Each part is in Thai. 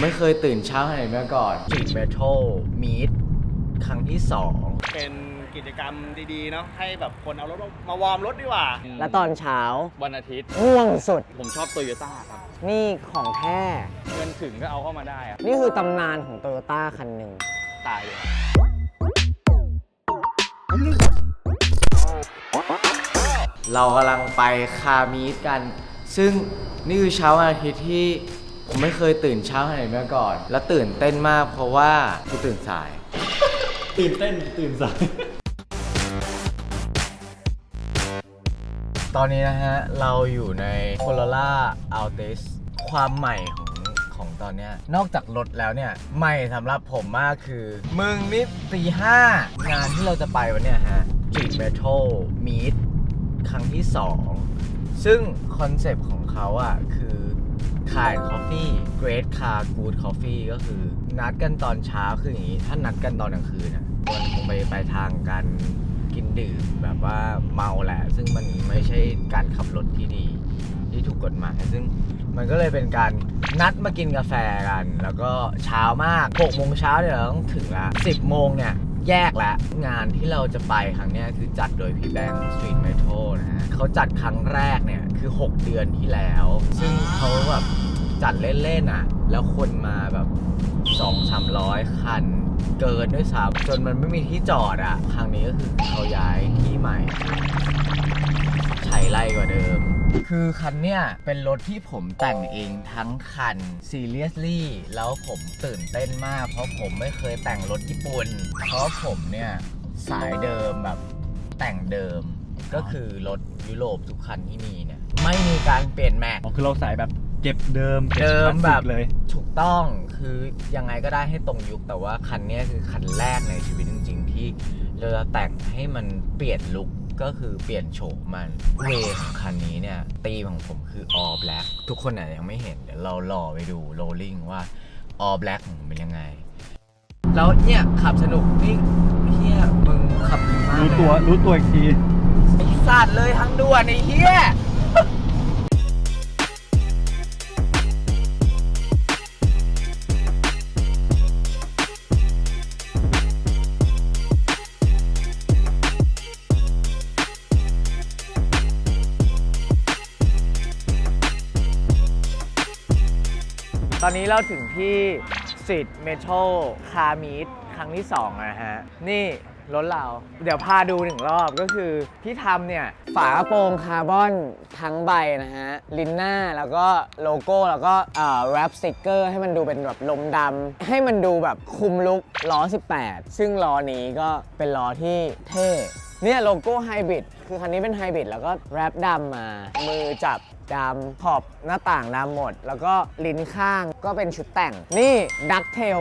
ไม่เคยตื่นเช้าขนาดนี้มาก่อน Street Metal Meet ครั้งที่2เป็นกิจกรรมดีๆเนาะให้แบบคนเอารถมาวอร์มรถดีกว่า แล้วตอนเช้าวันอาทิตย์ง่วงสุด ผมชอบโตโยต้าครับ นี่ของแท้เงินถึงก็เอาเข้ามาได้อะนี่คือตำนานของโตโยต้าคันหนึ่งตายเลยเรากำลังไปคามีดกัน ซึ่งนี่คือเช้าวันอาทิตย์ที่ ผมไม่เคยตื่นเช้าขนาดนี้มาก่อน แล้วตื่นเต้นมากเพราะว่ากูตื่นสาย ตื่นเต้นตื่นสาย ตอนนี้นะฮะ เราอยู่ใน Corolla Altis ความใหม่ของของตอนเนี้ยนอกจากรถแล้วเนี่ย ใหม่สำหรับผมมากคือ มึงนี่ตีห้างานที่เราจะไปวันเนี้ยฮะ Street Metal Meet ครั้งที่ 2 ซึ่งคอนเซปต์ของเขาอะคื อ Car and Coffee Great Car Good Coffee ก็คือ นัดกันตอนเช้าคืออย่างนี้ ถ้านัดกันตอนกลางคืนอะมันคงไปไปทางกันกินดื่มแบบว่าเมาแหละ ซึ่งมันไม่ใช่การขับรถที่ดี ที่ถูกกฎหมายซึ่งมันก็เลยเป็นการนัดมากินกาแฟกัน แล้วก็เช้ามาก6โมงเช้าเนี่ยเราต้องถึงละ10โมงเนี่ย แยกแล้วงานที่เราจะไปครั้งนี้คือจัดโดยพี่แบงค์สตรีทเมทัลนะฮะเขาจัดครั้งแรกเนี่ยคือ 6 เดือนที่แล้ว ซึ่งเขาแบบจัดเล่นๆอะ แล้วคนมาแบบสองสามร้อยคัน เกินด้วยซ้ำจนมันไม่มีที่จอดอะ ครั้งนี้ก็คือเขาย้ายที่ใหม่ คือคันเนี้ยเป็นรถที่ผมแต่งเองทั้งคัน seriously แล้วผมตื่นเต้นมาก เพราะผมไม่เคยแต่งรถญี่ปุ่น เพราะผมเนี่ยสายเดิมแบบแต่งเดิม ก็คือรถยุโรปทุกคันที่มีเนี่ยไม่มีการเปลี่ยนแม็ก อ๋อคือเราสายแบบเก็บเดิมก็เดิมคลาสสิกแบบเลย ถูกต้องคือยังไงก็ได้ให้ตรงยุคแต่ว่าคันเนี้ยคือคันแรกในชีวิตจริง ๆ ที่เราจะแต่งให้มันเปลี่ยนลุค ก็คือเปลี่ยนโฉมมันเวของคันนี้เนี่ยตีมของผมคือ all black ทุกคนอาจจะยังไม่เห็นเดี๋ยวเรารอไปดู rolling ว่า all black ของผมเป็นยังไง แล้วเนี่ยขับสนุกนี่เฮียมึงขับดีมากรู้เลยตัว รู้ตัวอีกทีไอ้สัตว์เลยทั้งด่วนไอ้เฮีย ตอนนี้เราถึงที่ Street Metal Car Meet ครั้งที่2นะฮะ นี่รถเรา เดี๋ยวพาดูหนึ่งรอบก็คือที่ทำเนี่ย ฝากระโปรงคาร์บอนทั้งใบนะฮะ ลินหน้าแล้วก็โลโก้แล้วก็แรปสติกเกอร์ให้มันดูเป็นแบบลมดำให้มันดูแบบคุมลุกล้อ 18 ซึ่งล้อนี้ก็เป็นล้อที่เท่เนี่ยโลโก้ไฮบริดคือคันนี้เป็นไฮบริดแล้วก็แรปดำมา มือจับ ดำขอบหน้าต่างดำหมด แล้วก็ลิ้นข้างก็เป็นชุดแต่ง นี่ดักเทล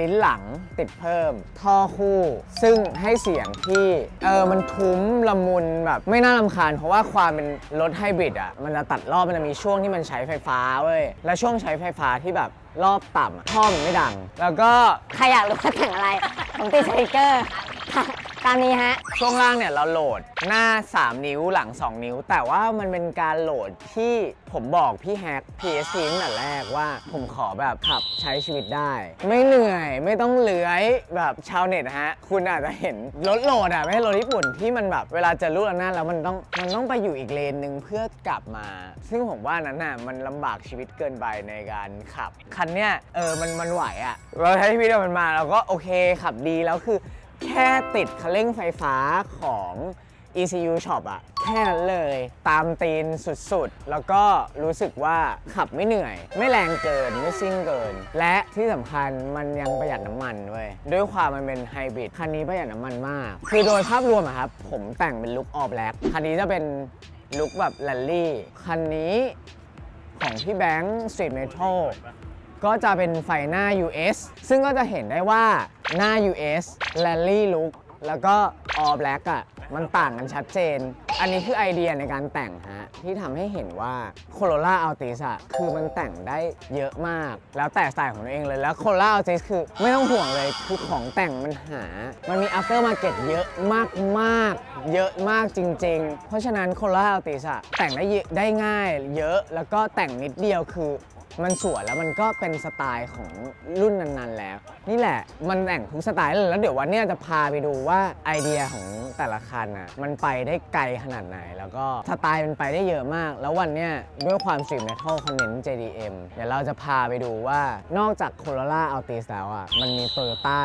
ลิ้นหลังติดเพิ่ม ท่อคู่ ซึ่งให้เสียงที่ เออ มันทุ้มละมุนแบบ ไม่น่ารำคาญ เพราะว่าความเป็นรถไฮบริดอะ มันจะตัดรอบมันจะมีช่วงที่มันใช้ไฟฟ้าเว้ย และช่วงใช้ไฟฟ้าที่แบบรอบต่ำท่อมันไม่ดัง แล้วก็ ใครอยากรู้ว่าแต่งอะไร ผมติดสติกเกอร์ ตามนี้ฮะ ช่วงล่างเนี่ยเราโหลดหน้า 3 นิ้วหลัง 2 นิ้ว แต่ว่ามันเป็นการโหลดที่ผมบอกพี่แฮก PSP ตั้งแต่แรกว่าผมขอแบบขับใช้ชีวิตได้ ไม่เหนื่อยไม่ต้องเลื้อยแบบชาวเน็ตฮะ คุณอาจจะเห็นรถโหลดอะไม่ใช่รถญี่ปุ่นที่มันแบบเวลาจะลูกระนาแล้วมันต้องมันต้องไปอยู่อีกเลนหนึ่งเพื่อกลับมา ซึ่งผมว่านั้นน่ะมันลำบากชีวิตเกินไปในการขับคันเนี้ยเออมันมันไหวอะเราใช้ชีวิตมันมาเราก็โอเคขับดีแล้วคือ แค่ติดคันเร่งไฟฟ้าของ ECU Shop อะแค่นั้นเลย ตามตีนสุดๆ แล้วก็รู้สึกว่าขับไม่เหนื่อย ไม่แรงเกิน ไม่ซิ่งเกิน และที่สำคัญมันยังประหยัดน้ำมันด้วย ด้วยความมันเป็นไฮบริดคันนี้ประหยัดน้ำมันมาก คือโดยภาพรวมอะครับ ผมแต่งเป็นลุคออ b แ a ็ k คันนี้จะเป็นลุคแบบแรลลี่ คันนี้ของพี่แบงค์ Street Metal ก็จะเป็นไฟหน้า US ซึ่งก็จะเห็นได้ว่าหน้า US Rally Look แล้วก็ All Black อะมันต่างกันชัดเจน อันนี้คือไอเดียในการแต่งฮะ ที่ทำให้เห็นว่า Corolla Altis อะคือมันแต่งได้เยอะมาก แล้วแต่สไตล์ของตัวเองเลย แล้ว Corolla Altis คือไม่ต้องห่วงเลย คือของแต่งมันหา มันมี after market เยอะมากๆเยอะมากจริง ๆ เพราะฉะนั้น Corolla Altis อะแต่งได้เยอะได้ง่าย เยอะแล้วก็แต่งนิดเดียวคือ มันสวยแล้วมันก็เป็นสไตล์ของรุ่นนั้นๆแล้ว นี่แหละมันแต่งทุกสไตล์เลยแล้วเดี๋ยววันนี้จะพาไปดูว่าไอเดียของแต่ละคันอะมันไปได้ไกลขนาดไหน แล้วก็สไตล์มันไปได้เยอะมาก แล้ววันเนี้ยด้วยความสตรีทเมทัลคอนเนน JDM เดี๋ยวเราจะพาไปดูว่านอกจาก Corolla Altis แล้วอะมันมี Toyota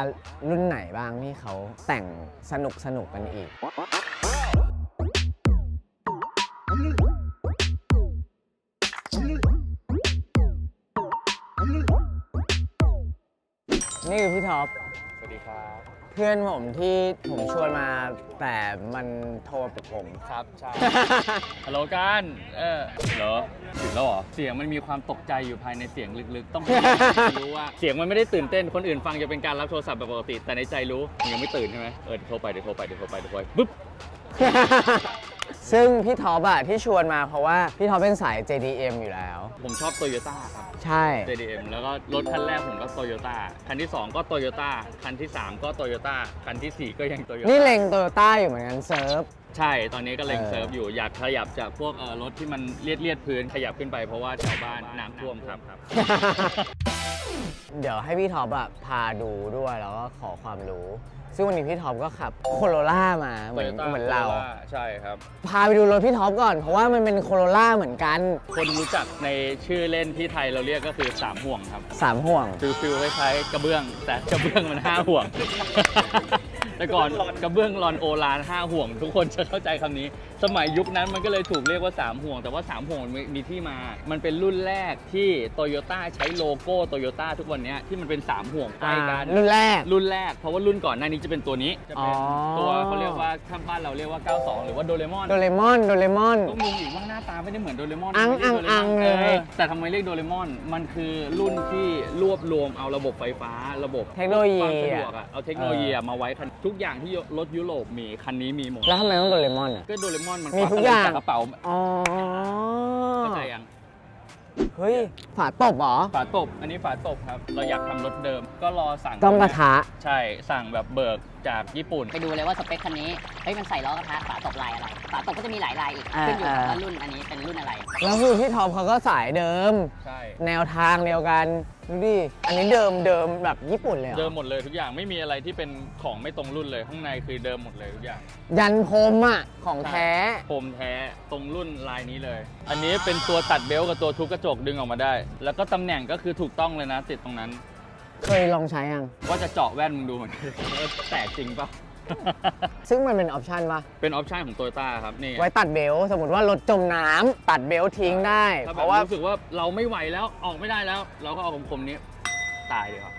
รุ่นไหนบ้างที่เขาแต่งสนุกสนุกกันอีก นี่คือพี่ท็อป สวัสดีครับ เพื่อนผมที่ผมชวนมาแต่มันโทรปลุกผม ครับใช่ ฮัลโหลกัน เออเหรอถึงแล้วเหรอ เสียงมันมีความตกใจอยู่ภายในเสียงลึกๆ ต้องให้รู้ว่า เสียงมันไม่ได้ตื่นเต้น คนอื่นฟังจะเป็นการรับโทรศัพท์แบบปกติ แต่ในใจรู้มึงยังไม่ตื่นใช่ไหมเออเดี๋ยวโทรไป เดี๋ยวโทรไป เดี๋ยวโทรไป เดี๋ยวโทรไป ปุ๊บ ซึ่งพี่ท็อปอะที่ชวนมาเพราะว่าพี่ท็อปเป็นสาย JDM อยู่แล้ว ผมชอบโตโยต้าครับ ใช่ JDM แล้วก็รถคันแรกผมก็โตโยต้าคันที่ 2 ก็โตโยต้าคันที่ 3 ก็โตโยต้าคันทีสี่4 ก็ยังโตโยนี่ต้าเล็งโตโยต้าอยู่เหมือนกันเซิร์ฟ ใช่ตอนนี้ก็เล็งเออเซิร์ฟอยู่อยากขยับจากพวกเอ่อรถที่มันเลียดเลียดๆพื้นขยับขึ้นไปเพราะว่าแถวบ้านน้ำท่วมครับ เดี๋ยวให้พี่ท็อปอะพาดูด้วยแล้วก็ขอความรู้ ซึ่งวันนี้พี่ท็อปก็ขับโคโรล่ามาเหมือน Toyota เหมือนเรา Corolla ใช่ครับ พาไปดูรถพี่ท็อปก่อน เพราะว่ามันเป็นโคโรล่าเหมือนกันคนรู้จักในชื่อเล่นที่ไทยเราเรียกก็คือ 3 ห่วงครับสามห่วงฟิลฟิลคล้ายๆกระเบื้อง แต่กระเบื้องมัน 5 ห่วง แต่ก่อนกระเบื้องรอนโอลาน5ห่วง ทุกคนจะเข้าใจคำนี้ สมัยยุคนั้นมันก็เลยถูกเรียกว่า 3 ห่วง แต่ว่า 3 ห่วงมันมีที่มา มันเป็นรุ่นแรกที่โตโยต้าใช้โลโก้โตโยต้าทุกวันเนี้ยที่มันเป็น 3 ห่วงใกล้กันรุ่นแรกรุ่นแรกเพราะว่ารุ่นก่อนหน้านี้จะเป็นตัวนี้จะเป็นอ๋อตัวเขาเรียกว่าข้างบ้านเราเรียกว่า 92 หรือว่าโดเรมอนโดเรมอนโดเรมอนต้องงงอีกว่าหน้าตาไม่ได้เหมือนโดเรมอนอังไม่ได้โดเรมอัอนงเลยออแต่ทำไมเรียกโดเรมอนมันคือรุ่นที่รวบรวมเอาระบบไฟฟ้าระบบเทคโนโลยีความสะดอะวกอะเอาเทคโนโลยีอะมาไว้คันทุกอย่างที่รถยุโรปมีคันนี้มีหมดแล้วทำไมต้องโดเรมอนอะก็โดเรมอนมันมีควัทุกอย่างจากกระเป๋าอ๋อเข้าใจยังเฮ้ยฝาตบเหรอฝาตบ อันนี้ฝาตบครับ เราอยากทำรถเดิม ก็รอสั่งต้องกระทะใช่สั่งแบบเบิกจากญี่ปุ่น ไปดูเลยว่าสเปคคันนี้ เฮ้ยมันใส่ล้อกระทะฝาตบลายอะไร ฝาตบก็จะมีหลายลายอีก อ่าขึ้นอยู่กับอ่า ว่ารุ่นอันนี้เป็นรุ่นอะไร แล้วคือพี่ท็อปเขาก็สายเดิม ใช่ แนวทางเดียวกัน ดูดิ อันนี้เดิมเดิมแบบญี่ปุ่นเลยเหรอเดิมหมดเลยทุกอย่างไม่มีอะไรที่เป็นของไม่ตรงรุ่นเลยข้างในคือเดิมหมดเลยทุกอย่างยันพรมอะ ของแท้โคมแท้ตรงรุ่นลายนี้เลย อันนี้เป็นตัวตัดเบลต์กับตัวทุบกระจกดึงออกมาได้ แล้วก็ตำแหน่งก็คือถูกต้องเลยนะติดตรงนั้น เคยลองใช้ยัง ว่าจะเจาะแว่นมึงดูเหมือนกันว่าแตกจริงปะซึ่งมันเป็นออปชันปะเป็นออปชันของโตโยต้าครับนี่ไว้ตัดเบลต์สมมติว่ารถจมน้ำตัดเบลต์ทิ้งได้ ถ้าเพแบบราะว่ารู้สึกว่าเราไม่ไหวแล้วออกไม่ได้แล้ว เราก็เอาคมๆนี้ตายเลยครับ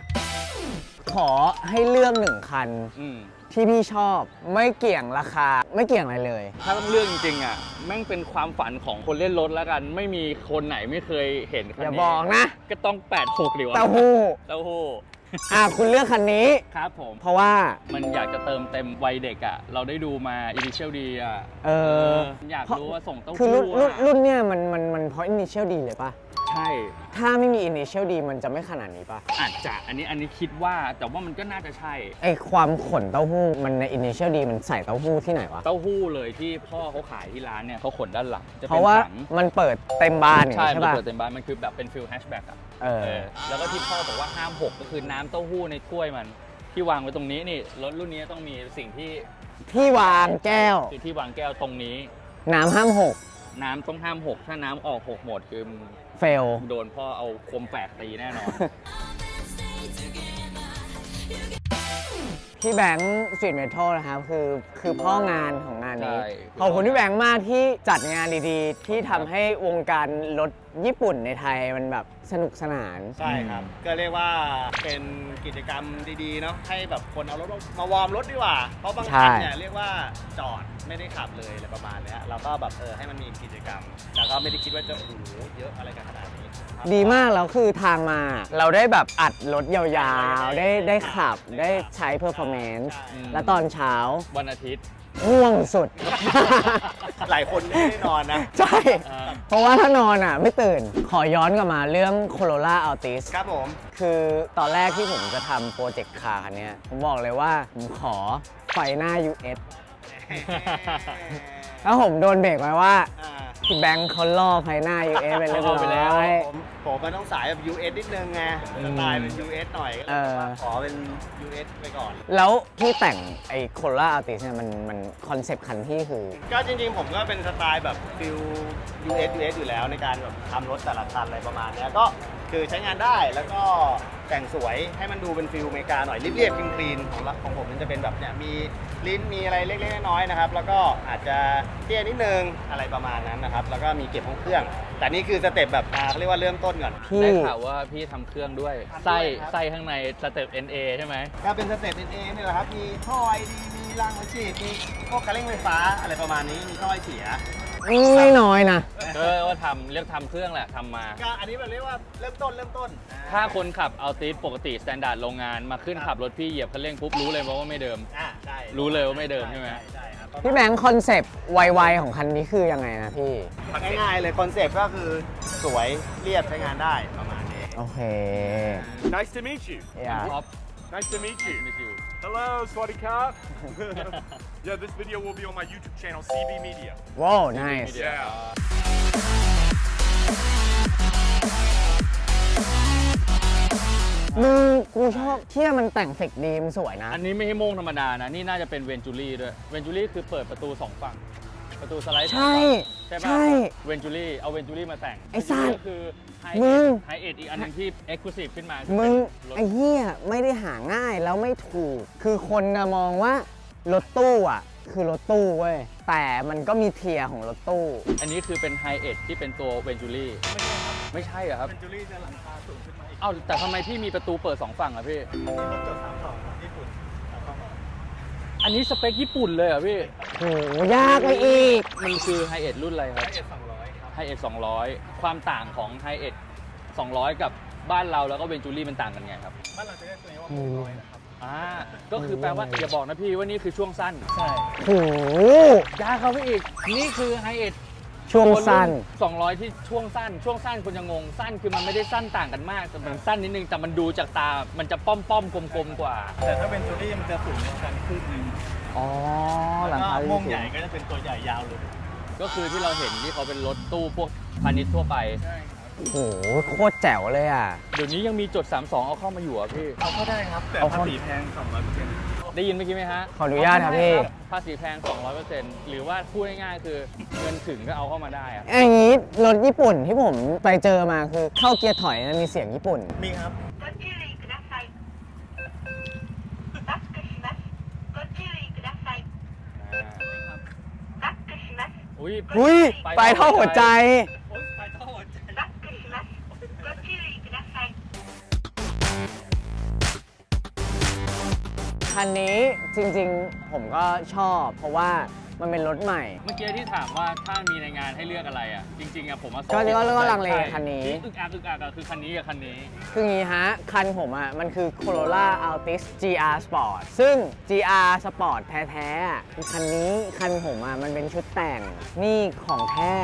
ขอให้เลือกหนึ่งคัน อืม ที่พี่ชอบไม่เกี่ยงราคาไม่เกี่ยงอะไรเลย ถ้าต้องเลือกจริงๆอะแม่งเป็นความฝันของคนเล่นรถแล้วกัน ไม่มีคนไหนไม่เคยเห็นคันอย่านี้บอกนะ ก็ต้อง 86ดีวะเต้าหู้เต้าหู้อะคุณเลือกคันนี้ ครับผม เพราะว่า มันอยากจะเติมเต็มวัยเด็กอะ เราได้ดูมา Initial D อะเออ อยากรู้ว่าส่งเต้าคือหู้รุ่นรุ่นอะรุ่นเนี่ยมันมันมันเพราะ initial D เลยปะ ใช่ ถ้าไม่มี initial D มันจะไม่ขนาดนี้ปะอาจจะอันนี้อันนี้คิดว่าแต่ว่ามันก็น่าจะใช่ ไอความขนเต้าหู้มันใน initial D มันใส่เต้าหู้ที่ไหนวะ เต้าหู้เลยที่พ่อเขาขายที่ร้านเนี่ยเขาขนด้านหลังจเพราะว่าป็นถังมันเปิดเต็มบานอย่างใช่นี้มันใช่ปะ เปิดเต็มบ้านมันคือแบบเป็นฟิลแฮชแบ็กอะเออ เออแล้วก็ที่พ่อบอกว่าห้ามหกก็คือน้ำเต้าหู้ในถ้วยมัน ที่วางไว้ตรงนี้นี่รถรุ่นนี้ต้องมีสิ่งที่ที่วางแก้ว คือที่วางแก้วตรงนี้ น้ำห้ามหก น้ำต้องห้ามหกถ้าน้ำออกหกหมดคือมึงเฟล โดนพ่อเอาคมแฝกตีแน่นอน พี่แบงค์สตรีทเมทัลนะครับคือคือพ่องานของงานนี้ ใช่ ขอบคุณพี่แบงค์มากที่จัดงานดีๆ ที่ทำให้วงการรถ ญี่ปุ่นในไทยมันแบบสนุกสนาน ใช่ครับ ก็เรียกว่าเป็นกิจกรรมดีๆเนาะให้แบบคนเอารถมาวอร์มรถดีกว่า เพราะบางคันเนี่ยเรียกว่าจอดไม่ได้ขับเลยอะไรประมาณเนี้ยเราก็แบบเออให้มันมีกิจกรรมแต่ก็ไม่ได้คิดว่าจะโอ้โหเยอะอะไรกันขนาดนี้ครับ ดีมากแล้วคือทางมา เราได้แบบอัดรถยาวๆ ได้ได้ขับได้ใช้เพอร์ฟอร์แมนซ์อืมแล้วตอนเช้า วันอาทิตย์ ง่วงสุด หลายคนไม่ได้นอนนะ ใช่อ่าเพราะว่าถ้านอนอะ ไม่ตื่น ขอย้อนกลับมาเรื่อง Corolla Altis ครับผม คือตอนแรกที่ผมจะทำโปรเจกต์คาร์คันเนี้ยผมบอกเลยว่า ผมขอไฟหน้า US แล้วผมโดนเบรกไว้ว่าอ่า พี่แบงค์เขาล่อภายหน้า US ไปเรียบล่อไปแล้ร้วอย ผมผมมันต้องสายแบบ US นิดนึงไงสไตล์เป็น US หน่อยก็เอเลยอว่าขอเป็น US ไปก่อน แล้วที่แต่งไอ้โคโรล่าอัลติสเนี่ยมันมันคอนเซปต์คันที่คือ ก็จริงๆ ผมก็เป็นสไตล์แบบฟิล US US อยู่แล้วในการแบบทำรถแต่ละคันอะไรประมาณเนี้ยก็คือใช้งานได้แล้วก็ แต่งสวยให้มันดูเป็นฟิลอเมริกาหน่อยเรียบๆคลีนๆของละของผมมันจะเป็นแบบเนี้ยมีลิ้นมีอะไรเล็กๆน้อยๆนะครับ แล้วก็อาจจะเตี้ยนิดนึงอะไรประมาณนั้นนะครับ แล้วก็มีเก็บห้องเครื่อง แต่นี่คือสเต็ปแบบอ่าเขาเรียกว่าเริ่มต้นก่อน พี่ ได้ข่าวว่าพี่ทำเครื่องด้วยทำด้วยไส้ครับ ไส้ข้างในสเต็ป NA ใช่ไหม ก็เป็นสเต็ปเอนี่แหละครับ มีท่อไอดี มีรางหัวฉีดมีพวกกระเร่งไฟฟ้าอะไรประมาณนี้ มีท่อไอเสีย ไม่น้อยนะ เออว่าทำเรียกทำเครื่องแหละทำมา ก็อันนี้แบบเรียกว่าเริ่มต้นเริ่มต้นถ้าคนขับเอาติสปกติสแตนดาร์ดโรงงานมาขึ้นขับรถพี่เหยียบคันเร่งปุ๊บรู้เลยว่าไม่เดิม อ่าใช่รู้เลยว่าไม่เดิมใช่ไหม ใช่ครับพี่แบงค์คอนเซปต์ไวๆของคันนี้คือยังไงนะพี่ ง่ายๆเลยคอนเซปต์ก็คือสวยเรียบใช้งานได้ประมาณนี้ โอเค Nice to meet you. อย่า ท็อป Nice to meet you. ไม่ชิว Hello, Swaddy Car. Yeah, this video will be on my YouTube channel, CB Media. ว้าว nice Yeah. มึงกูชอบเที่ยมันแต่งเฟกดีมันสวยนะ อันนี้ไม่ใช่โม่งธรรมดานะ นี่น่าจะเป็นเวนจูรี่ด้วย เวนจูรี่คือเปิดประตูสองฝั่ง ประตูสไลด์สองใช่ฝั่งใช่ปะใช่เวนจูรี่เอาเวนจูรี่มาแต่งไอ้สัสก็คือไฮมึเอ็ง ดไฮเอ็ดอีกอันหนึงที่เอ็กซ์คลูซีฟขึ้นมาคือมึงเป็นรถไอ้เหี้ยไม่ได้หาง่ายแล้วไม่ถูก คือคนนะมองว่า รถตู้อะ คือรถตู้เว้ย แต่มันก็มีเทียร์ของรถตู้ อันนี้คือเป็นไฮเอ็ดที่เป็นตัวเวนจูรี่ไม่ใช่เหรอครับเป็นจูรี่จะหลังคาสูงขึ้นมาอีกเอ้าแต่ทำไมพี่มีประตูเปิดสองฝั่งอะพี่นี่รถจดสามสองของญี่ปุ่นสามสองอันนี้สเปคญี่ปุ่นเลยเหรอพี่โหยากไปอีก มันคือไฮเอ็ดรุ่นอะไรครับเอ็ดสองร้อยครับไฮเอ็ด200ความต่างของไฮเอ็ด200กับบ้านเราแล้วก็เวนจูรี่มันต่างกันไงครับบ้านเราจะเรียกตัวนี้ว่าหกร้อยนะครับ อ่าก็คือแปลว่าอย่าบอกนะพี่ว่านี่คือช่วงสั้นใช่โหยากเข้าไปอีก นี่คือไฮเอ็ดช่วงสั้น 200 ที่ช่วงสั้น ช่วงสั้นคนจะงงสั้นคือมันไม่ได้สั้นต่างกันมากแต่มันสั้นนิดนึงแต่มันดูจากตา มันจะป้อมป้อมๆกลมๆกว่า แต่ถ้าเป็นจูรี่มันจะสูงในชั้นครึ่งหนึงอ๋อหลังคาแล้วก็ม่วงใหญ่ก็จะเป็นตัวใหญ่ยาวเลยก็คือที่เราเห็นที่เขาเป็นรถตู้พวกพาณิชย์ทั่วไป ใช่ โหโคตรแจ๋วเลยอ่ะ เดี๋ยวนี้ยังมีจด 32 เอาเข้ามาอยู่อ่ะพี่ เอาเข้าได้ครับ แต่ เอา ภา เข้า ษีแพงสองร้อยเปอร์เซ็นต์ ได้ยินเมื่อกี้ไหมฮะ ขออนุญาตครับพี่ ภาษีแพง 200%หรือว่าพูดง่ายๆคือเงินถึงก็เอาเข้ามาได้อะ อย่างนี้รถญี่ปุ่นที่ผมไปเจอมาคือเข้าเกียร์ถอยนะมีเสียงญี่ปุ่น มีครับ ご注意ください。バックします。ご注意ください。バックします。 อุ้ย อุ้ยไปเท่าหัวใจ โอ๊ยไป คันนี้จริงๆผมก็ชอบ เพราะว่า มันเป็นรถใหม่ เมื่อกี้ที่ถามว่าถ้ามีในงานให้เลือกอะไรอะ จริงๆอะผมว่าก็เรียกว่าเรียกว่าลังเลใช่คันนี้ ที่อึกอักอึกอักอะคือคันนี้กับคันนี้ คืองี้ฮะ คันผมอะ มันคือ Corolla Altis GR Sport ซึ่ง GR Sport แท้ๆอะคือคันนี้คันผมอะ มันเป็นชุดแต่งนี่ของแท้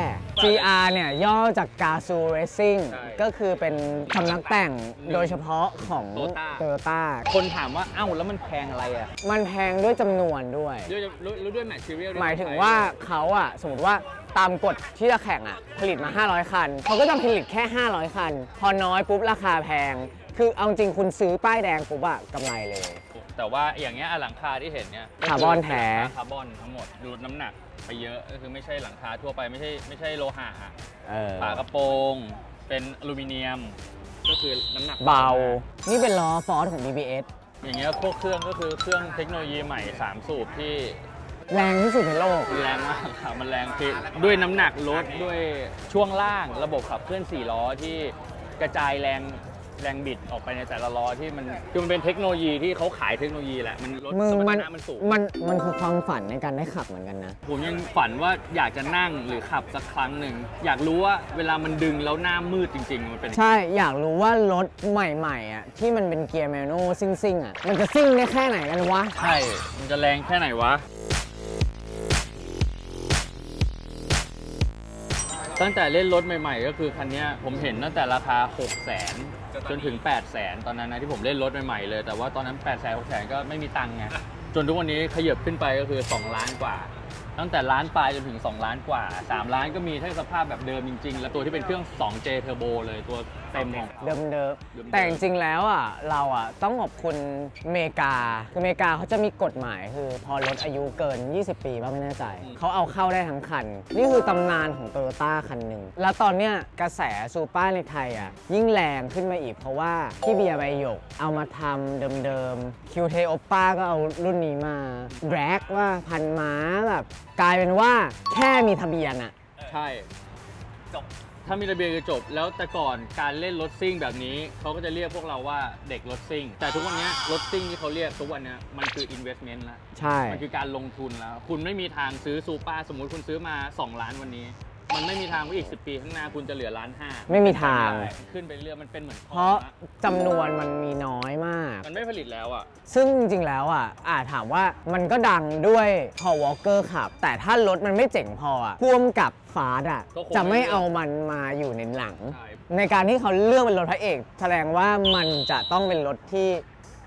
GR เนี่ยย่อจาก Gazoo Racing ใช่ก็คือเป็นสำนักแต่งโดยเฉพาะของ Toyota Toyota คนถามว่าเอ้าแล้วมันแพงอะไรอะมันแพงด้วยจำนวนด้วย ด้วยรู้รู้ด้วยแมทเทียลหมายถึงว่าเขาอะสมมติว่าตามกฎที่จะแข่งอะผลิตมา 500 คัน เขาก็จะผลิตแค่ 500 คัน พอน้อยปุ๊บราคาแพง คือเอาจริงคุณซื้อป้ายแดงปุ๊บอะกำไรเลย แต่ว่าอย่างเงี้ยอะหลังคาที่เห็นเนี่ยก็คาร์บอนแท้เป็นคาร์บอนทั้งหมดดูดน้ำหนักไปเยอะก็คือไม่ใช่หลังคาทั่วไปไม่ใช่ไม่ใช่โลหะอะเออฝากระโปรง เป็นอลูมิเนียม ก็คือน้ำหนักเบา นี่เป็นล้อฟอร์ดของ BBS อย่างเงี้ยพวกเครื่องก็คือเครื่องเทคโนโลยีใหม่ 3 สูบที่ แรงที่สุดในโลกแรงมากค่ะมันแรงคือด้วยน้ำหนักรถด้วยช่วงล่างระบบขับเคลื่อน4ล้อที่กระจายแรงแรงบิดออกไปในแต่ละล้อที่มันคือมันเป็นเทคโนโลยีที่เขาขายเทคโนโลยีแหละมันลดมึงสมรมันรถนะมันสูง มันมันคือความฝันในการได้ขับเหมือนกันนะ ผมยังฝันว่าอยากจะนั่งหรือขับสักครั้งหนึ่ง อยากรู้ว่าเวลามันดึงแล้วหน้ามืดจริง ๆ มันเป็นใช่อยากรู้ว่ารถใหม่ๆอะที่มันเป็นเกียร์แมนนวลซิ่งๆอะมันจะซิ่งได้แค่ไหนกันวะ ใช่ มันจะแรงแค่ไหนวะ ตั้งแต่เล่นรถใหม่ๆ ก็คือคันนี้ผมเห็นตั้งแต่ราคา 6 0 0 0 0 0จนถึง 8 0 0 0 0 0 ตอนนั้นนะที่ผมเล่นรถใหม่ๆเลย แต่ว่าตอนนั้น8 0 0 0 0 6 0 0 0 0 ก็ไม่มีตังค์ไง จนทุกวันนี้ขยับขึ้นไปก็คือ 2 ล้านกว่า ตั้งแต่ล้านปลายจนถึง 2 ล้านกว่า 3 ล้านก็มีถ้าสภาพแบบเดิมจริง ๆ แล้วตัวที่เป็นเครื่อง 2J Turbo เลยตัว เต็มของเดิมเดิมเดิมๆแต่จริงๆแล้วอะเราอะต้องขอบคุณอเมริกาคืออเมริกาเขาจะมีกฎหมายคือพอรถอายุเกิน 20 ปีบ้างไม่แน่ใจ เขาเอาเข้าได้ทั้งคัน นี่คือตำนานของโตโยต้าคันหนึ่ง แล้วตอนเนี้ยกระแสซูเปอร์ในไทยอะยิ่งแรงขึ้นมาอีกเพราะว่าพี่เบียร์ใบหยก เอามาทำเดิมๆคิวเทโอป้าก็เอารุ่นนี้มาแร็กว่าพันม้าแบบกลายเป็นว่าแค่มีทะเบียนอะใช่ ถ้ามีระเบียงจะจบ แล้วแต่ก่อนการเล่นรถซิ่งแบบนี้เขาก็จะเรียกพวกเราว่าเด็กรถซิ่ง แต่ทุกวันนี้รถซิ่งที่เขาเรียกทุกวันนี้มันคือ investment ละใช่ มันคือการลงทุนแล้ว คุณไม่มีทางซื้อซูเปอร์สมมุติคุณซื้อมา 2 ล้านวันนี้ มันไม่มีทางว่าอีก 10 ปีข้างหน้าคุณจะเหลือล้านห้าไม่มีทาง ขึ้นไปเรื่อยมันเป็นเหมือนเพราะจำนวนมันมีน้อยมาก มันไม่ผลิตแล้วอะ ซึ่งจริงๆ แล้วอะอาถามว่ามันก็ดังด้วยพอวอลเกอร์ขับ แต่ถ้ารถมันไม่เจ๋งพออะพ่วงกับฟาสอะ ก็คงจะไม่ไม่เลือกเอามันมาอยู่ในหลัง ใช่ ในการที่เขาเลือกเป็นรถพระเอก แสดงว่ามันจะต้องเป็นรถที่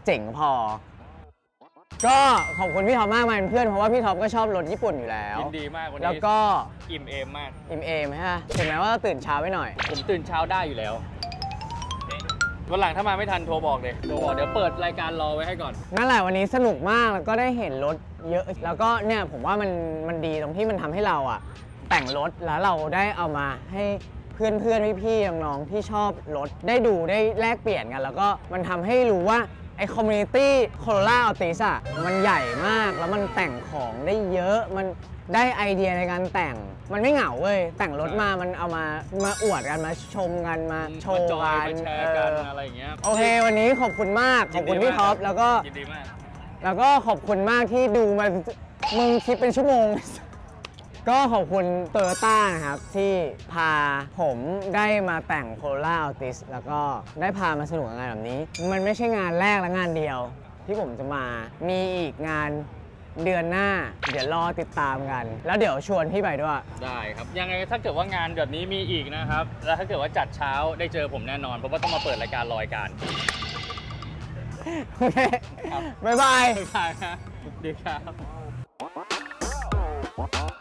เจ๋งพอ ก็ขอบคุณพี่ท็อปมากมาเป็นเพื่อนเพราะว่าพี่ท็อปก็ชอบรถญี่ปุ่นอยู่แล้ว ยินดีมากวันนี้แล้วก็อิ่มเอมมาก อิมเอมฮะถึงแม้ว่าเราตื่นเช้าไปหน่อย ผมตื่นเช้าได้อยู่แล้ววันหลังถ้ามาไม่ทันโทรบอกเลยโทรบอกเดี๋ยวเปิดรายการรอไว้ให้ก่อน นั่นแหละวันนี้สนุกมากแล้วก็ได้เห็นรถเยอะ แล้วก็เนี่ยผมว่ามันมันดีตรงที่มันทำให้เราอะแต่งรถแล้วเราได้เอามาให้เพื่อนเพื่อนพี่พี่ๆน้องๆที่ชอบรถได้ดูได้แลกเปลี่ยนกัน แล้วก็มันทำให้รู้ว่าไอคอมมูนิตี้โคโรล่าอัลติสอะมันใหญ่มากแล้วมันแต่งของได้เยอะมันได้ไอเดียในการแต่ง มันไม่เหงาเว้ย แต่งรถมามันเอามามาอวดกันมาชมกันมาโชมาว์จอยกันมาแชร์กันเอออะไรอย่างเงี้ยโอเค วันนี้ขอบคุณมากขอบคุณพี่ท็อปแล้วก็ยินดีมาก แล้วก็ขอบคุณมากที่ดูมามึงคลิปเป็นชั่วโมง ก็ขอบคุณโตโยต้านะครับ ที่พาผมได้มาแต่งโคโรล่าอัลติสแล้วก็ได้พามาสนุกกับงานแบบนี้ มันไม่ใช่งานแรกและงานเดียว ที่ผมจะมามีอีกงานเดือนหน้า เดี๋ยวรอติดตามกัน แล้วเดี๋ยวชวนพี่ไปด้วย ได้ครับ ยังไงถ้าเกิดว่างานแบบนี้มีอีกนะครับ แล้วถ้าเกิดว่าจัดเช้าได้เจอผมแน่นอนเพราะว่าต้องมาเปิดรายการลอยการ โอเคครับ บ๊ายบายบ๊ายบายครับดีครับ